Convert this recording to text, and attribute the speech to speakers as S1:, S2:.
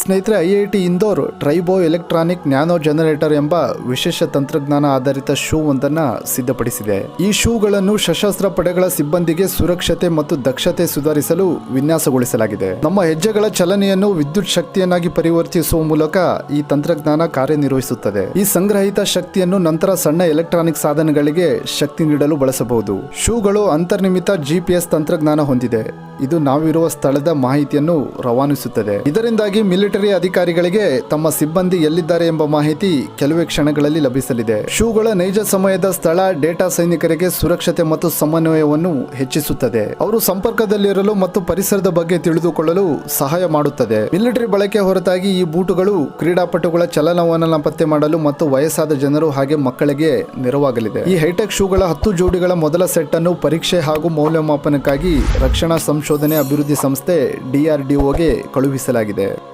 S1: ಸ್ನೇಹಿತರೆ, I I T Indore tribo electronic nano generator ಎಂಬ ವಿಶೇಷ ತಂತ್ರಜ್ಞಾನ ಆಧಾರಿತ ಶೂ ಒಂದನ್ನು ಸಿದ್ಧಪಡಿಸಿದೆ. ಈ ಶೂಗಳನ್ನು ಸಶಸ್ತ್ರ ಪಡೆಗಳ ಸಿಬ್ಬಂದಿಗೆ ಸುರಕ್ಷತೆ ಮತ್ತು ದಕ್ಷತೆ ಸುಧಾರಿಸಲು ವಿನ್ಯಾಸಗೊಳಿಸಲಾಗಿದೆ. ನಮ್ಮ ಹೆಜ್ಜೆಗಳ ಚಲನೆಯನ್ನು ವಿದ್ಯುತ್ ಶಕ್ತಿಯನ್ನಾಗಿ ಪರಿವರ್ತಿಸುವ ಮೂಲಕ ಈ ತಂತ್ರಜ್ಞಾನ ಕಾರ್ಯನಿರ್ವಹಿಸುತ್ತದೆ. ಈ ಸಂಗ್ರಹಿತ ಶಕ್ತಿಯನ್ನು ನಂತರ ಸಣ್ಣ ಎಲೆಕ್ಟ್ರಾನಿಕ್ ಸಾಧನಗಳಿಗೆ ಶಕ್ತಿ ನೀಡಲು ಬಳಸಬಹುದು. ಶೂಗಳು ಅಂತರ್ನಿಮಿತ ಜಿಪಿಎಸ್ ತಂತ್ರಜ್ಞಾನ ಹೊಂದಿದೆ. ಇದು ನಾವಿರುವ ಸ್ಥಳದ ಮಾಹಿತಿಯನ್ನು ರವಾನಿಸುತ್ತದೆ. ಇದರಿಂದಾಗಿ ಮಿಲಿಟರಿ ಅಧಿಕಾರಿಗಳಿಗೆ ತಮ್ಮ ಸಿಬ್ಬಂದಿ ಎಲ್ಲಿದ್ದಾರೆ ಎಂಬ ಮಾಹಿತಿ ಕೆಲವೇ ಕ್ಷಣಗಳಲ್ಲಿ ಲಭಿಸಲಿದೆ. ಶೂಗಳ ನೈಜ ಸಮಯದ ಸ್ಥಳ ಡೇಟಾ ಸೈನಿಕರಿಗೆ ಸುರಕ್ಷತೆ ಮತ್ತು ಸಮನ್ವಯವನ್ನು ಹೆಚ್ಚಿಸುತ್ತದೆ. ಅವರು ಸಂಪರ್ಕದಲ್ಲಿರಲು ಮತ್ತು ಪರಿಸರದ ಬಗ್ಗೆ ತಿಳಿದುಕೊಳ್ಳಲು ಸಹಾಯ ಮಾಡುತ್ತದೆ. ಮಿಲಿಟರಿ ಬಳಕೆ ಹೊರತಾಗಿ ಈ ಬೂಟುಗಳು ಕ್ರೀಡಾಪಟುಗಳ ಚಲನವಲನ ಪತ್ತೆ ಮಾಡಲು ಮತ್ತು ವಯಸ್ಸಾದ ಜನರು ಹಾಗೆ ಮಕ್ಕಳಿಗೆ ನೆರವಾಗಲಿದೆ. ಈ ಹೈಟೆಕ್ ಶೂಗಳ ಹತ್ತು ಜೋಡಿಗಳ ಮೊದಲ ಸೆಟ್ ಅನ್ನು ಪರೀಕ್ಷೆ ಹಾಗೂ ಮೌಲ್ಯಮಾಪನಕ್ಕಾಗಿ ರಕ್ಷಣಾ ಸಂಶೋಧನೆ ಅಭಿವೃದ್ಧಿ ಸಂಸ್ಥೆ ಡಿಆರ್ಡಿಒಗೆ ಕಳುಹಿಸಲಾಗಿದೆ.